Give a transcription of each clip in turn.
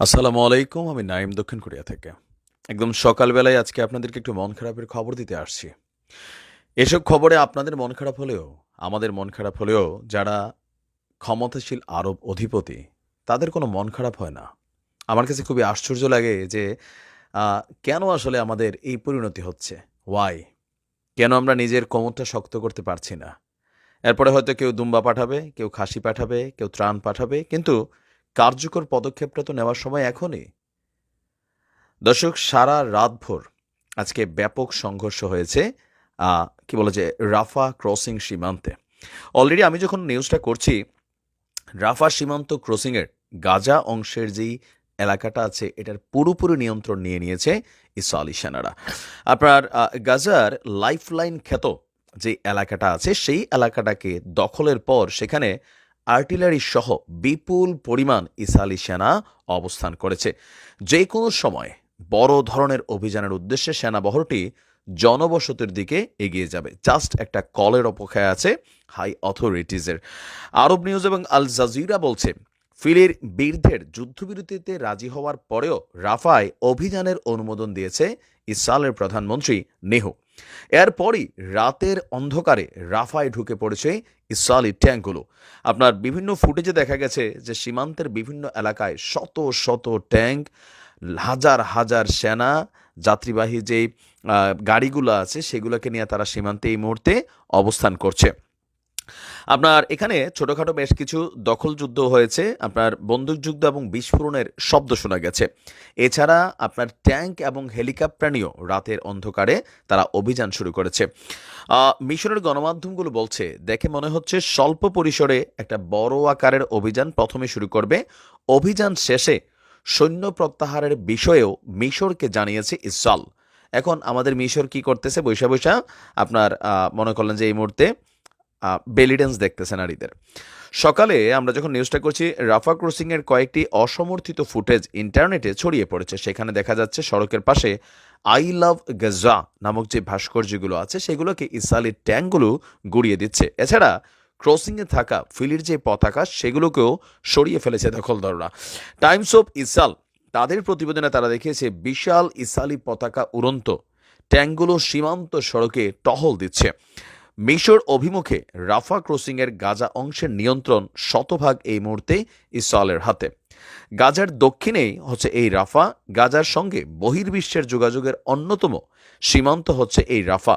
আসসালামু আলাইকুম, আমি নাইম দক্ষিণ কোরিয়া থেকে। একদম সকালবেলায় আজকে আপনাদেরকে একটু মন খারাপের খবর দিতে আসছি। এসব খবরে আপনাদের মন খারাপ হলেও, আমাদের মন খারাপ হলেও যারা ক্ষমতাশীল আরব অধিপতি, তাদের কোনো মন খারাপ হয় না। আমার কাছে খুবই আশ্চর্য লাগে যে কেন আসলে আমাদের এই পরিণতি হচ্ছে? ওয়াই কেন আমরা নিজের কোমরটা শক্ত করতে পারছি না? এরপরে হয়তো কেউ দুম্বা পাঠাবে, কেউ খাসি পাঠাবে, কেউ ত্রাণ পাঠাবে, কিন্তু কার্যকর পদক্ষেপটা তো নেওয়ার সময় এখনই। দর্শক, সারা রাতভর আজকে ব্যাপক সংঘর্ষ হয়েছে কি বলে যে, রাফা ক্রসিং সীমান্তে। অলরেডি আমি যখন নিউজটা করছি, রাফা সীমান্ত ক্রসিংয়ের গাজা অংশের যেই এলাকাটা আছে, এটার পুরোপুরি নিয়ন্ত্রণ নিয়ে নিয়েছে ইসরায়েলি সেনারা। আপনার গাজার লাইফলাইন খ্যাত যে এলাকাটা আছে, সেই এলাকাটাকে দখলের পর সেখানে আর্টিলারি সহ বিপুল পরিমাণ ইসরায়েলি সেনা অবস্থান করেছে। যে কোনো সময় বড় ধরনের অভিযানের উদ্দেশ্যে সেনাবহরটি জনবসতির দিকে এগিয়ে যাবে। জাস্ট একটা কলের অপেক্ষায় আছে হাই অথরিটিজের। আরব নিউজ এবং আল জাজিরা বলছে, ফিলির বীরদের যুদ্ধবিরতিতে রাজি হওয়ার পরেও রাফায় অভিযানের অনুমোদন দিয়েছে ইসরায়েলের প্রধানমন্ত্রী নেহু। এরপরই রাতের অন্ধকারে রাফায় ঢুকে পড়েছে ইসরায়েলি ট্যাঙ্কগুলো। আপনার বিভিন্ন ফুটেজে দেখা গেছে যে সীমান্তের বিভিন্ন এলাকায় শত শত ট্যাঙ্ক, হাজার হাজার সেনা, যাত্রীবাহী যেই গাড়িগুলো আছে সেগুলোকে নিয়ে তারা সীমান্তে এই মুহূর্তে অবস্থান করছে। আপনার এখানে ছোটখাটো বেশ কিছু দখল যুদ্ধ হয়েছে। আপনার বন্দুকযুদ্ধ এবং বিস্ফোরণের শব্দ শোনা গেছে। এছাড়া আপনার ট্যাঙ্ক এবং হেলিকপ্টার রাতের অন্ধকারে তারা অভিযান শুরু করেছে। মিশরের গণমাধ্যমগুলো বলছে, দেখে মনে হচ্ছে স্বল্প পরিসরে একটা বড় আকারের অভিযান প্রথমে শুরু করবে। অভিযান শেষে সৈন্য প্রত্যাহারের বিষয়েও মিশরকে জানিয়েছে ইসরায়েল। এখন আমাদের মিশর কি করতেছে? বৈশা বৈশা, আপনার মনে করলেন যে এই মুহূর্তে বেলিডেন্স দেখতেছে নারীদের। সকালে আমরা যখন নিউজটা করছি, রাফা ক্রসিং এর কয়েকটি অসমর্থিত ফুটেজ ইন্টারনেটে ছড়িয়ে পড়েছে। সেখানে দেখা যাচ্ছে সড়কের পাশে আই লাভ গাজা নামক যে ভাস্কর্যগুলো আছে, সেগুলোকে ইসরায়েলি ট্যাঙ্কগুলো গুড়িয়ে দিচ্ছে। এছাড়া ক্রসিংয়ে থাকা ফিলির যে পতাকা, সেগুলোকেও সরিয়ে ফেলেছে দখলদাররা। টাইমস অফ ইসাল, তাদের প্রতিবেদনে তারা দেখিয়েছে, বিশাল ইসালি পতাকা উড়ন্ত। ট্যাঙ্কগুলো সীমান্ত সড়কে টহল দিচ্ছে। মিশর অভিমুখে রাফা ক্রসিংয়ের গাজা অংশের নিয়ন্ত্রণ শতভাগ এই মুহূর্তে ইসরায়েলের হাতে। গাজার দক্ষিণেই হচ্ছে এই রাফা, গাজার সঙ্গে বহির্বিশ্বের যোগাযোগের অন্যতম সীমান্ত হচ্ছে এই রাফা।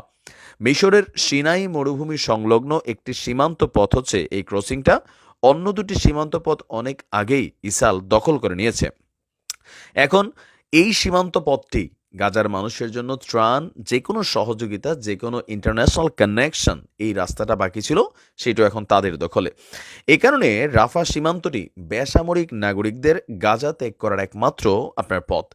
মিশরের সিনাই মরুভূমি সংলগ্ন একটি সীমান্ত পথ হচ্ছে এই ক্রসিংটা। অন্য দুটি সীমান্ত পথ অনেক আগেই ইসাল দখল করে নিয়েছে। এখন এই সীমান্ত পথটি গাজার মানুষের জন্য ত্রাণ যে কোনো সহযোগিতা যে কোনো ইন্টারন্যাশনাল কানেকশন এই রাস্তাটা বাকি ছিল, সেটাও এখন তাদের দখলে। এ কারণে রাফা সীমান্তটি বেসামরিক নাগরিকদের গাজা ত্যাগ করার একমাত্র আপনার পথ।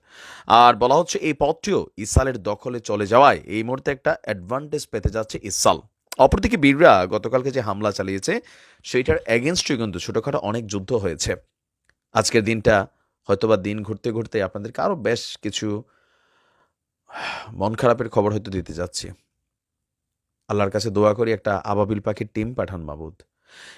আর বলা হচ্ছে এই পথটিও ইসালের দখলে চলে যাওয়ায় এই মুহূর্তে একটা অ্যাডভান্টেজ পেতে যাচ্ছে ইসাল অপরদিকে বীররা গতকালকে যে হামলা চালিয়েছে, সেইটার এগেনস্টে কিন্তু ছোটোখাটো অনেক যুদ্ধ হয়েছে। আজকের দিনটা হয়তোবা দিন ঘুরতে ঘুরতে আপনাদেরকে আরও বেশ কিছু মন খারাপের খবর হয়তো দিতে যাচ্ছি। আল্লাহর কাছে দোয়া করি একটা আবাবিল পাখির টিম পাঠান মাবুদ।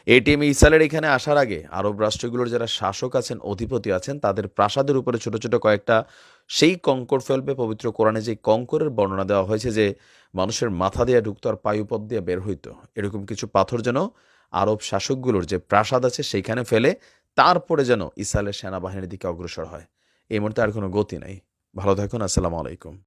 এই টিম ইসরায়েলের এখানে আসার আগে আরব রাষ্ট্রগুলোর যারা শাসক আছেন, অধিপতি আছেন, তাদের প্রাসাদের উপরে ছোট ছোট কয়েকটা সেই কঙ্কর ফেলবে পবিত্র কোরআনে যে কঙ্করের বর্ণনা দেওয়া হয়েছে যে মানুষের মাথা দিয়ে ঢুকতো আর পায়ুপথ দিয়ে বের হইতো। এরকম কিছু পাথর যেন আরব শাসকগুলোর যে প্রাসাদ আছে সেইখানে ফেলে তারপরে যেন ইসরায়েলের সেনাবাহিনীর দিকে অগ্রসর হয়। এই মুহূর্তে আর কোনো গতি নাই। ভালো থাকুন, আসসালামু আলাইকুম।